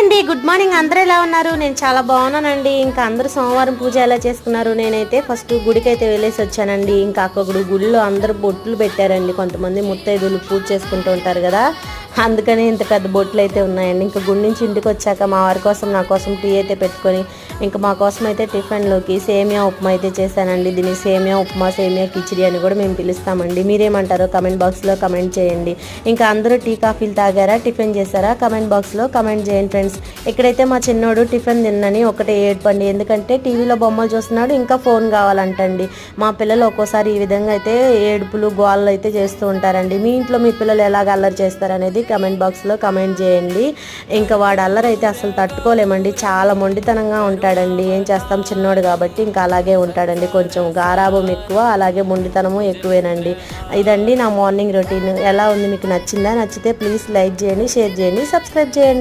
అండి. Good morning అందరూ ఎలా ఉన్నారు? నేను చాలా బాగున్నానండి. ఇంకా అందరూ సోమవారం పూజ ఎలా చేసుకున్నారు? నేనైతే ఫస్ట్ గుడికి అయితే వెళ్ళేసి వచ్చానండి. ఇంకా అక్కడ గుడిలో అందరూ బొట్లు పెట్టారండి. కొంతమంది ముత్తైదులు పూజ చేసుకుంటూ ఉంటారు కదా. అందుకనే ఇంత పెద్ద బొట్లు అయితే ఉన్నాయండి. ఇంకా గుడి నుంచి ఇంటికి వచ్చాక మా వారి కోసం నా కోసం టీ అయితే పెట్టుకొని ఇంకా మా కోసం అయితే టిఫిన్లోకి సేమియా ఉప్మా అయితే చేశానండి. దీన్ని సేమియా ఉప్మా సేమియా కిచిడి అని కూడా మేము పిలుస్తామండి. మీరేమంటారో కమెంట్ బాక్స్లో కమెంట్ చేయండి. ఇంకా అందరూ టీ కాఫీలు తాగారా? టిఫిన్ చేశారా? కమెంట్ బాక్స్లో కమెంట్ చేయండి ఫ్రెండ్స్. ఇక్కడైతే మా చిన్నోడు టిఫిన్ తిన్నని ఒకటే ఏడ్పండి. ఎందుకంటే టీవీలో బొమ్మలు చూస్తున్నాడు ఇంకా ఫోన్ కావాలంటండి. మా పిల్లలు ఒక్కోసారి ఈ విధంగా అయితే ఏడుపులు గోళ్ళు అయితే చేస్తూ ఉంటారండి. మీ ఇంట్లో మీ పిల్లలు ఎలాగ అల్లరి చేస్తారనేది కమెంట్ బాక్స్లో కమెంట్ చేయండి. ఇంకా వాడు అల్లరైతే అసలు తట్టుకోలేమండి. చాలా మొండితనంగా ఉంటాడండి. ఏం చేస్తాం? చిన్నోడు కాబట్టి ఇంకా అలాగే ఉంటాడండి. కొంచెం గారాభం ఎక్కువ అలాగే మొండితనము ఎక్కువేనండి. ఇదండి నా మార్నింగ్ రొటీన్. ఎలా ఉంది? మీకు నచ్చిందా? నచ్చితే ప్లీజ్ లైక్ చేయండి షేర్ చేయండి సబ్స్క్రైబ్ చేయండి.